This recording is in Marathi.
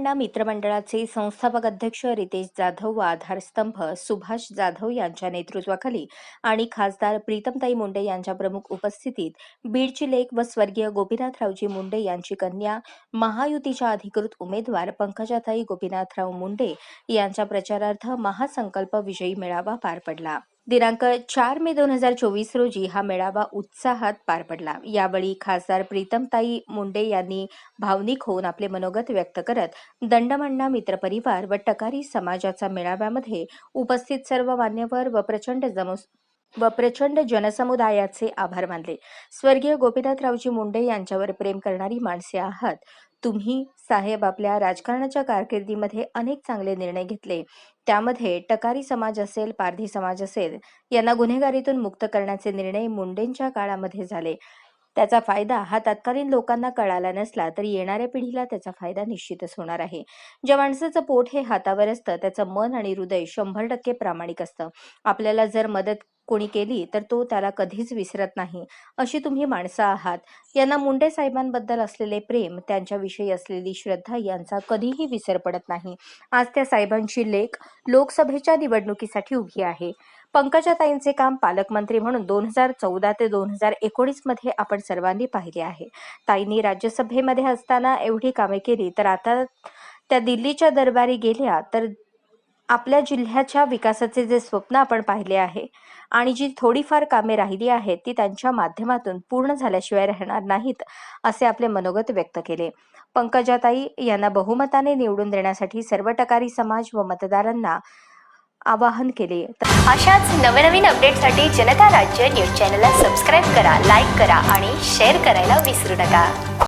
अण्णा मित्रमंडळाचे संस्थापक अध्यक्ष रितेश जाधव व आधारस्तंभ सुभाष जाधव यांच्या नेतृत्वाखाली आणि खासदार प्रीतमताई मुंडे यांच्या प्रमुख उपस्थितीत बीडची लेख व स्वर्गीय गोपीनाथरावजी मुंडे यांची कन्या महायुतीच्या अधिकृत उमेदवार पंकजाताई गोपीनाथराव मुंडे यांच्या प्रचारार्थ महासंकल्प विजयी मेळावा पार पडला. दिनांक चार मे दोन हजार चोवीस रोजी हा मेळावा उत्साहात पार पडला. यावेळी खासदार प्रीतमताई मुंडे यांनी भावनिक होऊन आपले मनोगत व्यक्त करत दंडमण्णा मित्रपरिवार व टकारी समाजाचा मेळाव्यामध्ये उपस्थित सर्व मान्यवर व प्रचंड जमो व प्रचंड जनसमुदायाचे आभार मानले. स्वर्गीय गोपीनाथरावजी मुंडे यांच्यावर प्रेम करणारी माणसे आहात. तुम्ही साहेब आपल्या राजकारणाच्या कारकिर्दीमध्ये अनेक चांगले निर्णय घेतले. त्यामध्ये टकारी समाज असेल पारधी समाज असेल यांना गुन्हेगारीतून मुक्त करण्याचे निर्णय मुंडेंच्या काळामध्ये झाले. त्याचा फायदा हा तत्कालीन लोकांना कळाला नसला तरी येणाऱ्या पिढीला त्याचा फायदा निश्चितच होणार आहे. ज्या माणसाचं पोट हे हातावर असतं त्याचं मन आणि हृदय शंभर टक्के प्रामाणिक असतं. आपल्याला जर मदत कोणी केली तर तो त्याला कधीच विसरत नाही. अशी तुम्ही माणसं आहात. यांना मुंडे साहेबांबद्दल असलेले प्रेम त्यांच्याविषयी असलेली श्रद्धा यांचा कधीही विसर पडत नाही. आज त्या साहेबांची लेख लोकसभेच्या निवडणुकीसाठी उभी आहे. पंकजाताईंचे काम पालकमंत्री म्हणून दोन हजार चौदा ते दोन हजार एकोणीसमध्ये आपण सर्वांनी पाहिले आहे. ताईंनी राज्यसभेमध्ये असताना एवढी कामे केली तर आता त्या दिल्लीच्या दरबारी गेल्या तर आपल्या जिल्ह्याच्या विकासाचे जे स्वप्न आपण पाहिले आहे आणि जी थोडीफार कामे राहिली आहेत ती त्यांच्या माध्यमातून पूर्ण झाल्याशिवाय राहणार नाहीत असे आपले मनोगत व्यक्त केले. पंकजाताई यांना बहुमताने निवडून देण्यासाठी सर्व टकारी समाज व मतदारांना आवाहन केले. अशाच नवनवीन अपडेटसाठी जनता राज्य न्यूज चॅनलला सबस्क्राईब करा लाईक करा आणि शेअर करायला विसरू नका.